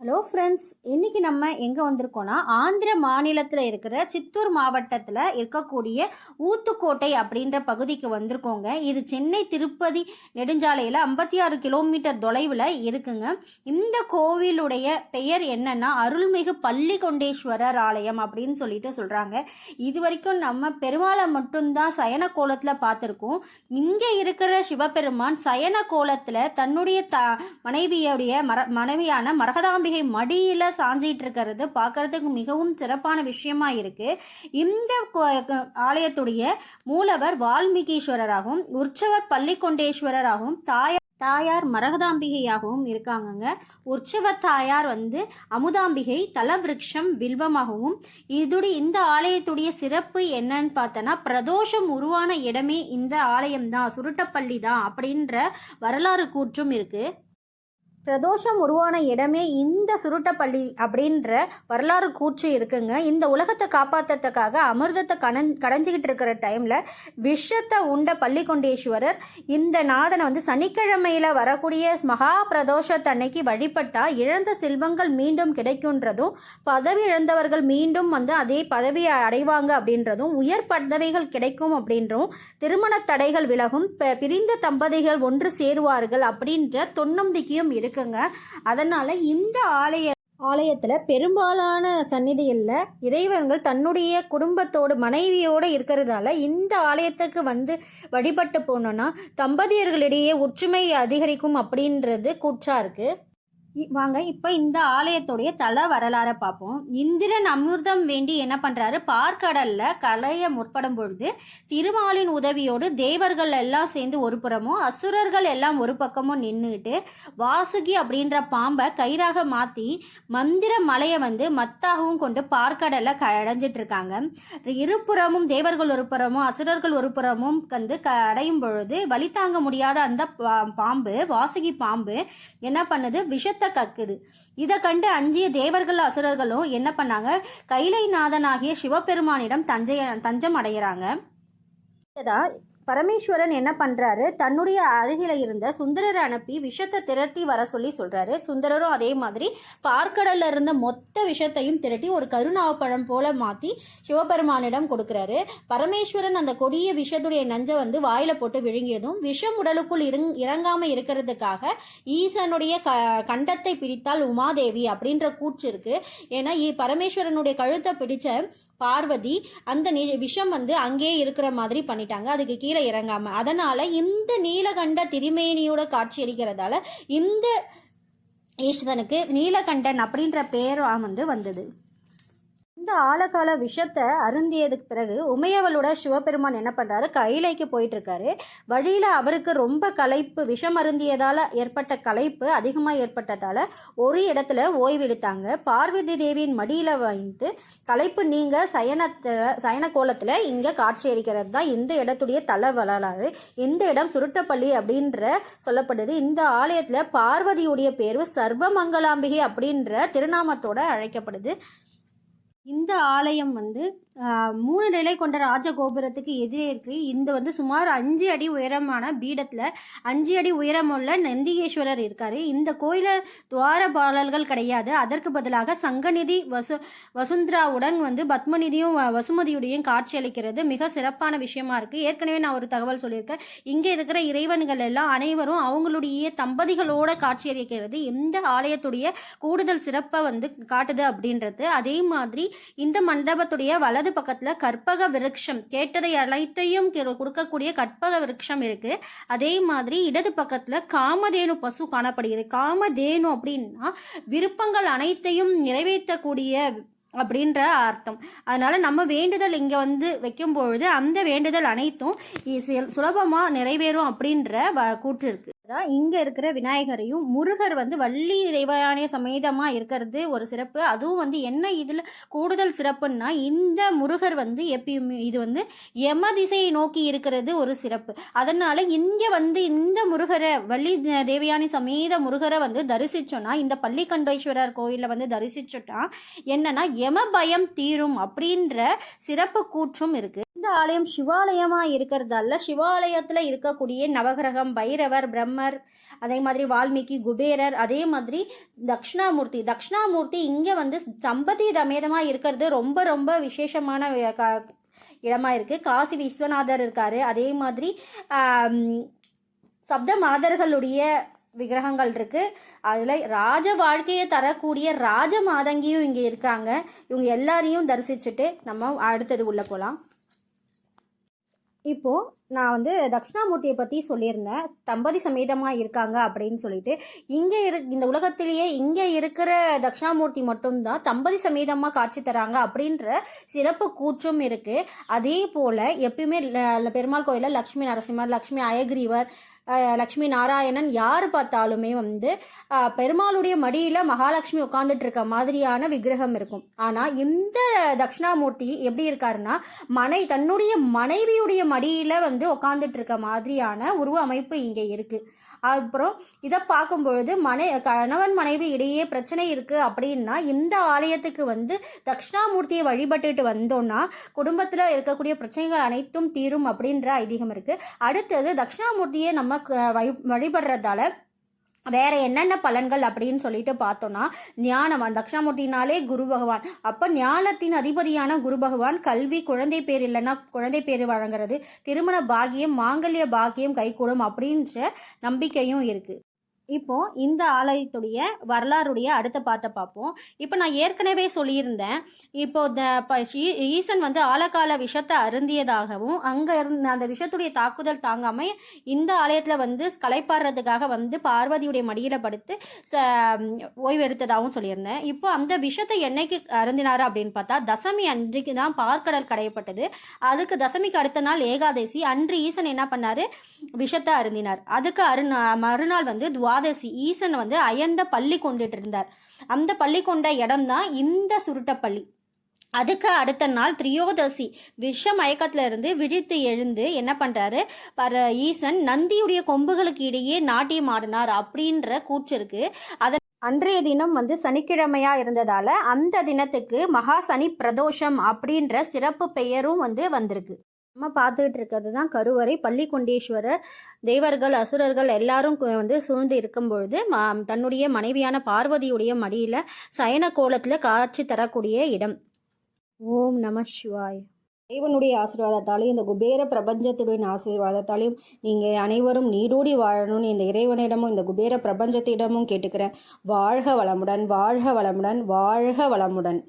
Hello friends இன்றைக்கி நம்ம எங்கே வந்திருக்கோன்னா ஆந்திர மாநிலத்தில் இருக்கிற சித்தூர் மாவட்டத்தில் இருக்கக்கூடிய ஊத்துக்கோட்டை அப்படின்ற பகுதிக்கு வந்திருக்கோங்க. இது சென்னை திருப்பதி நெடுஞ்சாலையில் ஐம்பத்தி ஆறு கிலோமீட்டர் தொலைவில் இருக்குங்க. இந்த கோவிலுடைய பெயர் என்னென்னா அருள்மிகு பள்ளிகொண்டேஸ்வரர் ஆலயம் அப்படின்னு சொல்லிட்டு சொல்கிறாங்க இது வரைக்கும் நம்ம பெருமாளை மட்டும்தான் சயன கோலத்தில் பார்த்துருக்கோம். இங்கே இருக்கிற சிவபெருமான் சயன கோலத்தில் தன்னுடைய த மனைவியுடைய மர மனைவியான மூகாம்பிகை மடியில் சாஞ்சிட்டு இருக்கிறது பார்க்கறதுக்கு மிகவும் சிறப்பான விஷயமா இருக்கு. இந்த கோ- ஆலயத்துடைய மூலவர் வால்மீகீஸ்வரராகவும் உற்சவர் பள்ளிக்கொண்டேஸ்வரராகவும் தாயார் தாயார் மரகதாம்பிகையாகவும் இருக்காங்கங்க. உற்சவ தாயார் வந்து அமுதாம்பிகை தலவிருக்ஷம் வில்வமாகவும் இதுடைய இந்த ஆலயத்துடைய சிறப்பு என்னன்னு பார்த்தோன்னா பிரதோஷம் உருவான இடமே இந்த ஆலயம்தான் சுருட்டப்பள்ளி தான் அப்படின்ற வரலாறு கூற்றும் இருக்குது பிரதோஷம் உருவான இடமே இந்த சுருட்டப்பள்ளி அப்படின்ற வரலாறு கூற்று இருக்குங்க. இந்த உலகத்தை காப்பாற்றுறதுக்காக அமிர்தத்தை கடன் கடைஞ்சிக்கிட்டு இருக்கிற டைமில் விஷத்தை உண்ட பள்ளிக்கொண்டேஸ்வரர் இந்த நாதனை வந்து சனிக்கிழமையில் வரக்கூடிய மகா பிரதோஷத்தன்னைக்கு வழிபட்டால் இழந்த செல்வங்கள் மீண்டும் கிடைக்குன்றதும் பதவி இழந்தவர்கள் மீண்டும் வந்து அதே பதவியை அடைவாங்க அப்படின்றதும் உயர் பதவிகள் கிடைக்கும் அப்படின்றும் திருமண தடைகள் விலகும் பிரிந்த தம்பதிகள் ஒன்று சேருவார்கள் அப்படின்ற தொன்னம்பிக்கையும் இருக்குங்க. அதனால இந்த ஆலய ஆலயத்தில் பெரும்பாலான சந்நிதிகளில் இறைவன்கள் தன்னுடைய குடும்பத்தோடு மனைவியோடு இருக்கிறதால இந்த ஆலயத்துக்கு வந்து வழிபட்டு போனோன்னா தம்பதியர்களிடையே ஒற்றுமை அதிகரிக்கும் அப்படின்றது கூற்றா இருக்குது வாங்க இப்போ இந்த ஆலயத்துடைய தல வரலாறை பார்ப்போம் இந்திரன் அமிர்தம் வேண்டி என்ன பண்ணுறாரு பார்க்கடல்ல கலைய முற்படும் பொழுது திருமாலின் உதவியோடு தேவர்கள் எல்லாம் சேர்ந்து ஒரு புறமும் அசுரர்கள் எல்லாம் ஒரு பக்கமும் நின்றுட்டு வாசுகி அப்படின்ற பாம்பை கயிறாக மாற்றி மந்திர மலையை வந்து மத்தாகவும் கொண்டு பார்க்கடல்ல கடைஞ்சிட்டு இருக்காங்க. இருபுறமும் தேவர்கள் ஒரு புறமும் அசுரர்கள் ஒரு புறமும் வந்து கடையும் பொழுது வழி தாங்க முடியாத அந்த பாம்பு வாசுகி பாம்பு என்ன பண்ணுது? விஷத்தை கக்குது. இதை கண்டு அஞ்சிய தேவர்கள் அசுரர்களும் என்ன பண்ணாங்க? கைலைநாதனாகிய சிவபெருமானிடம் தஞ்சை தஞ்சம் அடைகிறாங்க பரமேஸ்வரன் என்ன பண்ணுறாரு தன்னுடைய அருகில் இருந்த சுந்தரரை அனுப்பி விஷத்தை திரட்டி வர சொல்லி சொல்கிறாரு சுந்தரரும் அதே மாதிரி பார்க்கடலில் இருந்த மொத்த விஷத்தையும் திரட்டி ஒரு கருணாவப்பழம் போல மாற்றி சிவபெருமானிடம் கொடுக்குறாரு. பரமேஸ்வரன் அந்த கொடிய விஷத்துடைய நஞ்சை வந்து வாயில் போட்டு விழுங்கியதும் விஷம் உடலுக்குள் இருங் இறங்காமல் இருக்கிறதுக்காக ஈசனுடைய க கண்டத்தை பிடித்தால் உமாதேவி அப்படின்ற கூற்று இருக்குது ஏன்னா பரமேஸ்வரனுடைய கழுத்தை பிடிச்ச பார்வதி அந்த நி விஷம் வந்து அங்கேயே இருக்கிற மாதிரி பண்ணிட்டாங்க. அதுக்கு கீழே இறங்காம அதனால இந்த நீலகண்ட திருமேனியோட காட்சியளிக்கிறதால இந்த ஈஸ்வரனுக்கு நீலகண்டன் அப்படின்ற பேர் வந்து வந்தது. இந்த ஆழகால விஷத்தை அருந்தியதுக்கு பிறகு உமையவளோட சிவபெருமான் என்ன பண்ணுறாரு கைலைக்கு போயிட்டு இருக்காரு அவருக்கு ரொம்ப களைப்பு விஷம் அருந்தியதால் ஏற்பட்ட களைப்பு அதிகமாக ஏற்பட்டதால் ஒரு இடத்துல ஓய்வெடுத்தாங்க பார்வதி தேவியின் மடியில் வைத்து களைப்பு நீங்க சயனத்தை சயன கோலத்தில் இங்கே காட்சி அளிக்கிறது தான் இந்த இடத்துடைய தலை வரலாறு. இந்த இடம் சுருட்டப்பள்ளி அப்படின்ற சொல்லப்படுது. இந்த ஆலயத்தில் பார்வதியுடைய பேர் சர்வமங்கலாம்பிகை அப்படின்ற திருநாமத்தோடு அழைக்கப்படுது. இந்த ஆலயம் வந்து மூணு நிலை கொண்ட ராஜகோபுரத்துக்கு எதிரே இருக்குது இந்த வந்து சுமார் அஞ்சு அடி உயரமான பீடத்தில் அஞ்சு அடி உயரமுள்ள நந்திகேஸ்வரர் இருக்கார். இந்த கோயில துவாரபாலர்கள் கிடையாது. அதற்கு பதிலாக சங்கநிதி வசு வசுந்தராவுடன் வந்து பத்மநிதியும் வசுமதியுடையும் காட்சி அளிக்கிறது மிக சிறப்பான விஷயமா இருக்குது ஏற்கனவே நான் ஒரு தகவல் சொல்லியிருக்கேன். இங்கே இருக்கிற இறைவன்கள் எல்லாம் அனைவரும் அவங்களுடைய தம்பதிகளோட காட்சி அளிக்கிறது. இந்த ஆலயத்துடைய கூடுதல் சிறப்பை வந்து காட்டுது அப்படின்றது. அதே மாதிரி இந்த மண்டபத்துடைய வலது பக்கத்தில் கற்பக விருட்சம் கேட்டதை அனைத்தையும் கொடுக்கக்கூடிய கற்பக விருட்சம் இருக்கு. அதே மாதிரி இடது பக்கத்தில் காமதேனு பசு காணப்படுகிறது. காமதேனு அப்படின்னா விருப்பங்கள் அனைத்தையும் நிறைவேற்றக்கூடிய அப்படின்ற அர்த்தம். அதனால் நம்ம வேண்டுதல் இங்கே வந்து வைக்கும் பொழுது அந்த வேண்டுதல் அனைத்தும் சுலபமாக நிறைவேறும் அப்படின்ற வ- கூற்று இருக்குது அதான் இங்கே இருக்கிற விநாயகரையும் முருகர் வந்து வள்ளி தெய்வானைய சமேதமாக இருக்கிறது ஒரு சிறப்பு. அதுவும் வந்து என்ன இதில் கூடுதல் சிறப்புன்னா இந்த முருகர் வந்து எப்பயுமே இது வந்து யம திசையை நோக்கி இருக்கிறது ஒரு சிறப்பு. அதனால் இங்கே வந்து இந்த முருகரை வள்ளி தேவயானி சமேத முருகரை வந்து தரிசிச்சோன்னா இந்த பள்ளிக்கண்டேஸ்வரர் கோயிலில் வந்து தரிசிச்சோன்னா என்னன்னா யம பயம் தீரும் அப்படின்ற சிறப்பு கூற்றும் இருக்குது இந்த ஆலயம் சிவாலயமாக இருக்கிறதால சிவாலயத்தில் இருக்கக்கூடிய நவகிரகம் பைரவர் பிரம்மர் அதே மாதிரி வால்மீகி குபேரர் அதே மாதிரி தக்ஷணாமூர்த்தி தக்ஷணாமூர்த்தி இங்கே வந்து தம்பதி ரமேதமாக இருக்கிறது ரொம்ப ரொம்ப விசேஷமான க- இடமா இருக்குது காசி விஸ்வநாதர் இருக்கார். அதே மாதிரி சப்த மாதர்களுடைய விக்கிரகங்கள் இருக்கு. அதில் ராஜ வாழ்க்கையை தரக்கூடிய ராஜ மாதங்கியும் இங்கே இருக்காங்க. இவங்க எல்லாரையும் தரிசிச்சுட்டு நம்ம அடுத்தது உள்ளே போகலாம் இப்போது நான் வந்து தட்சிணாமூர்த்தியை பற்றி சொல்லியிருந்தேன். தம்பதி சமேதமாக இருக்காங்க அப்படின்னு சொல்லிட்டு. இங்கே இரு இந்த உலகத்திலேயே இங்கே இருக்கிற தட்சிணாமூர்த்தி மட்டும்தான் தம்பதி சமேதமாக காட்சி தராங்க அப்படின்ற சிறப்பு கூற்றும் இருக்குது அதே போல் எப்பயுமே பெருமாள் கோயிலில் லக்ஷ்மி நரசிம்மர் லக்ஷ்மி அயக்ரீவர் லக்ஷ்மி நாராயணன் யார் பார்த்தாலுமே வந்து பெருமாளுடைய மடியில் மகாலட்சுமி உட்காந்துட்டு இருக்க மாதிரியான விக்கிரகம் இருக்கும். ஆனால் இந்த தட்சிணாமூர்த்தி எப்படி இருக்காருன்னா மனை தன்னுடைய மனைவியுடைய மடியில் வந்து உட்காந்துட்டு இருக்க மாதிரியான உருவ அமைப்பு இங்கே இருக்குது அப்புறம் இதை பார்க்கும்பொழுது மனை கணவன் மனைவி இடையே பிரச்சனை இருக்குது அப்படின்னா இந்த ஆலயத்துக்கு வந்து தக்ஷணாமூர்த்தியை வழிபட்டுட்டு வந்தோம்னா குடும்பத்தில் இருக்கக்கூடிய பிரச்சனைகள் அனைத்தும் தீரும் அப்படின்ற ஐதீகம் இருக்குது அடுத்தது தக்ஷணாமூர்த்தியை நம்ம வழி- வழிபடுறதால வேற என்னென்ன பலன்கள் அப்படின்னு சொல்லிட்டு பார்த்தோம்னா ஞானம். தக்ஷாமூர்த்தினாலே குரு பகவான். அப்போ ஞானத்தின் அதிபதியான குரு பகவான் கல்வி குழந்தை பேர் இல்லைன்னா குழந்தை பேர் வழங்குறது. திருமண பாக்கியம் மாங்கல்ய பாக்கியம் கைகூடும் அப்படின்ற நம்பிக்கையும் இருக்குது இப்போ இந்த ஆலயத்துடைய வரலாறுடைய அடுத்த பாட்டை பார்ப்போம். இப்போ நான் ஏற்கனவே சொல்லியிருந்தேன். இப்போ த ப- ஈசன் வந்து ஆலகால விஷத்தை அருந்தியதாகவும் அங்கே இருந்த அந்த விஷத்துடைய தாக்குதல் தாங்காமல் இந்த ஆலயத்தில் வந்து களைப்பாடுறதுக்காக வந்து பார்வதியுடைய மடியில் படுத்து ச ஓய்வெடுத்ததாகவும் சொல்லியிருந்தேன். இப்போ அந்த விஷத்தை என்னைக்கு அருந்தினார் அப்படின்னு பார்த்தா தசமி அன்றைக்கு தான் பார்க்கடல் கடையப்பட்டது. அதுக்கு தசமிக்கு அடுத்த நாள் ஏகாதசி அன்று ஈசன் என்ன பண்ணார்? விஷத்தை அருந்தினார். அதுக்கு அருணா மறுநாள் வந்து துவா துவாதசி ஈசன் வந்து அயர்ந்த பள்ளி கொண்டுட்டு இருந்தார் அந்த பள்ளி கொண்ட இடம்தான் இந்த சுருட்டப்பள்ளி அதுக்கு அடுத்த நாள் திரியோதசி விஷ மயக்கத்துல இருந்து விழித்து எழுந்து என்ன பண்றாரு? பர ஈசன் நந்தியுடைய கொம்புகளுக்கு இடையே நாட்டியம் ஆடினார் அப்படின்ற கூற்று இருக்கு. அதன் அன்றைய தினம் வந்து சனிக்கிழமையா இருந்ததால அந்த தினத்துக்கு மகா சனி பிரதோஷம் அப்படின்ற சிறப்பு பெயரும் வந்து வந்திருக்கு. நம்ம பார்த்துக்கிட்டு இருக்கிறது தான் கருவறை. பள்ளிக்கொண்டேஸ்வரர் தேவர்கள் அசுரர்கள் எல்லாரும் வந்து சூழ்ந்து இருக்கும் பொழுது தன்னுடைய மனைவியான பார்வதியுடைய மடியில் சயன கோலத்தில் காட்சி தரக்கூடிய இடம். ஓம் நம சிவாய். தேவனுடைய ஆசீர்வாதத்தாலையும் இந்த குபேர பிரபஞ்சத்துடைய ஆசீர்வாதத்தாலையும் நீங்கள் அனைவரும் நீடூடி வாழணும்னு இந்த இறைவனிடமும் இந்த குபேர பிரபஞ்சத்திடமும் கேட்டுக்கிறேன். வாழ்க வளமுடன் வாழ்க வளமுடன் வாழ்க வளமுடன்.